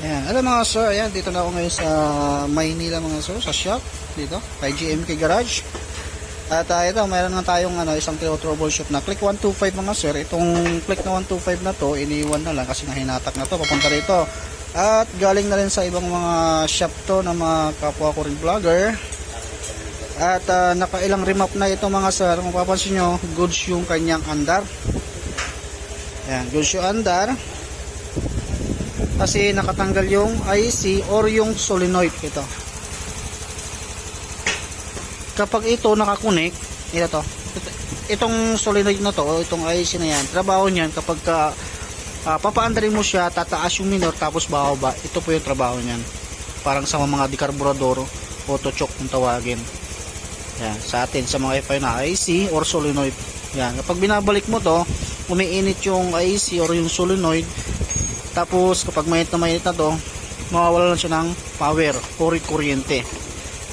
Ayan, alam mga sir, ayan, dito na ako ngayon sa Maynila mga sir, sa shop, dito, kay GMK Garage. At uh, ito, mayroon nga tayong ano, isang troubleshoot na click 125 mga sir. Itong click na 125 na to, iniwan na lang kasi nahinatak na to, papunta rito. At galing na rin sa ibang mga shop to na mga kapwa ko rin vlogger. At uh, nakailang remap na ito mga sir. Kung papansin nyo, goods yung kanyang andar. Ayan, goods yung andar kasi nakatanggal yung IC or yung solenoid ito. Kapag ito nakakunik ito to. Itong solenoid na to itong IC na yan trabaho niyan kapag ka uh, papaandarin mo siya tataas yung minor tapos bababa. Ito po yung trabaho niyan. Parang sa mga dekarburador auto choke kung tawagin. Yan sa atin sa mga FI na IC or solenoid. Yan kapag binabalik mo to umiinit yung IC or yung solenoid tapos kapag mainit na mainit na to, mawawala lang siya ng power or kuryente.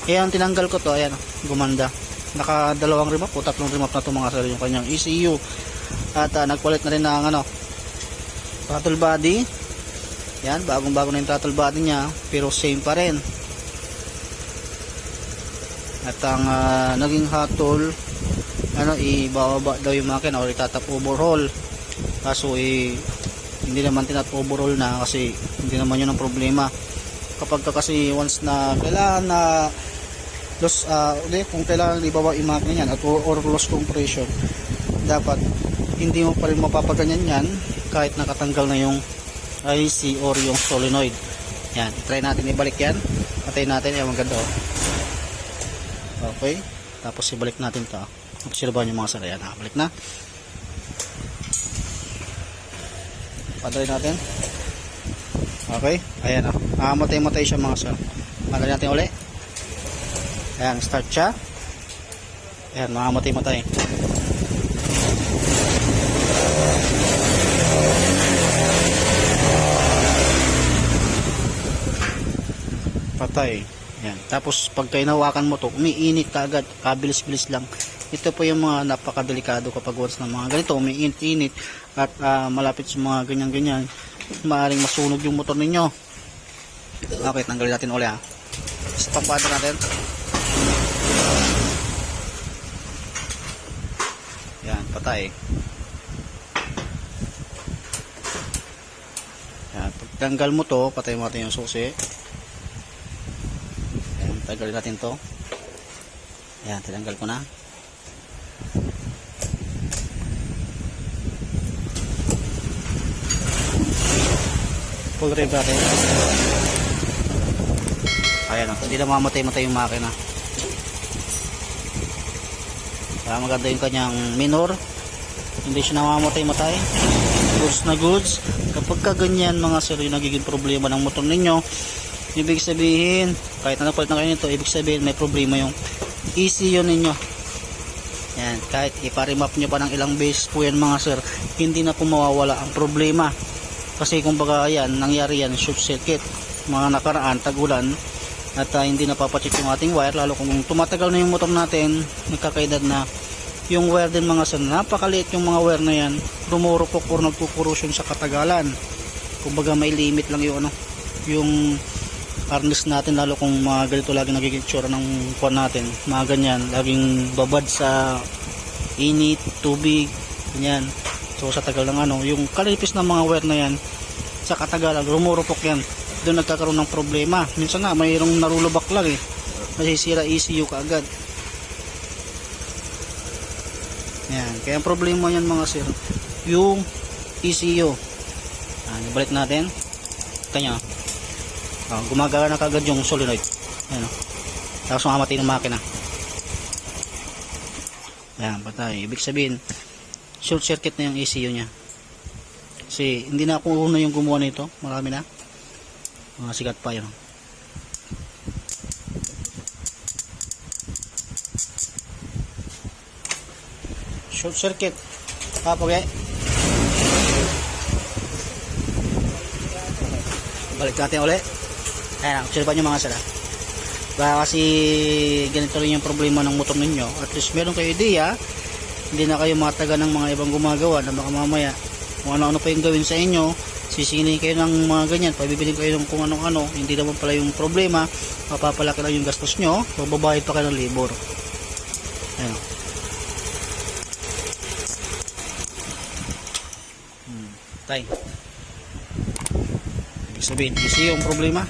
Ayan, tinanggal ko to, ayan, gumanda. Naka dalawang remap o tatlong remap na to mga sir yung kanyang ECU. At uh, nagpalit na rin ng ano, throttle body. Yan, bagong bago na yung throttle body niya, pero same pa rin. At ang uh, naging hatol, ano, ibababa daw yung makina or itatap overhaul. Kaso eh, hindi naman tinat overall na kasi hindi naman yun ang problema. Kapag ka kasi once na kailangan na loss uh, ulit, kung kailangan ibaba yung makina yan at or, loss compression dapat hindi mo pa rin mapapaganyan yan kahit nakatanggal na yung IC or yung solenoid. Yan, try natin ibalik yan. Patayin natin, yan maganda oh. okay tapos ibalik natin to. Obserbahan yung mga sara yan, nakabalik na Padali natin. Okay. Ayan o. Oh. matay-matay siya mga sir. Padali natin uli. Ayan. Start siya. Ayan. Makamatay-matay. Patay. Ayan. Tapos pag hinawakan mo to, umiinit ka agad. Kabilis-bilis lang. Ito po yung mga napakadelikado kapag once ng mga ganito, umiinit-init at uh, malapit sa mga ganyan-ganyan, maaaring masunog yung motor ninyo. Okay, tanggalin natin uli ha. Stop button natin. Yan, patay. Yan, pag tanggal mo to, patay mo natin yung susi. Tanggalin natin to. Yan, tinanggal ko na. full rev natin. Ayan o, hindi na mamatay-matay yung makina. Kaya maganda yung kanyang minor. Hindi siya namamatay-matay. Goods na goods. Kapag kaganyan mga sir yung nagiging problema ng motor ninyo ibig sabihin kahit na napalit na kayo nito ibig sabihin may problema yung ECU ninyo. Yan kahit iparimap nyo pa ng ilang base po yan mga sir hindi na po mawawala ang problema. Kasi kumbaga yan nangyari yan short circuit mga nakaraan tagulan at uh, hindi napapacheck yung ating wire lalo kung tumatagal na yung motor natin nagkakaedad na. Yung wire din mga san napakaliit yung mga wire na yan rumurupok or nagkukorrosion sa katagalan. Kumbaga may limit lang yung ano yung harness natin lalo kung mga ganito lagi nagiging tsura ng kwan natin mga ganyan laging babad sa init, tubig ganyan So sa tagal ng ano, yung kalipis ng mga wire na yan, sa katagalan, rumurupok yan. Doon nagkakaroon ng problema. Minsan nga, mayroong narulubak lang eh. Masisira ECU kaagad. Yan. Kaya ang problema yan mga sir, yung ECU. Ah, balik natin. Kanya. Oh, gumagana na kagad yung solenoid. Yan o. Oh. Tapos makamatay ng makina. Yan, patay. Ibig sabihin, short circuit na yung ECU niya kasi hindi na ako una yung gumawa nito marami na mga sigat pa yun short circuit kapag eh balik natin ulit ayan observe nyo mga sala? Baka kasi ganito rin yung problema ng motor ninyo. At least meron kayo idea hindi na kayo mataga ng mga ibang gumagawa na baka mamaya kung ano-ano pa yung gawin sa inyo sisingilin kayo ng mga ganyan pabibilin kayo ng kung ano-ano hindi naman pala yung problema mapapalaki lang yung gastos nyo magbabayad pa kayo ng labor. Ayan. Hmm. tay. Ibig sabihin easy yung problema.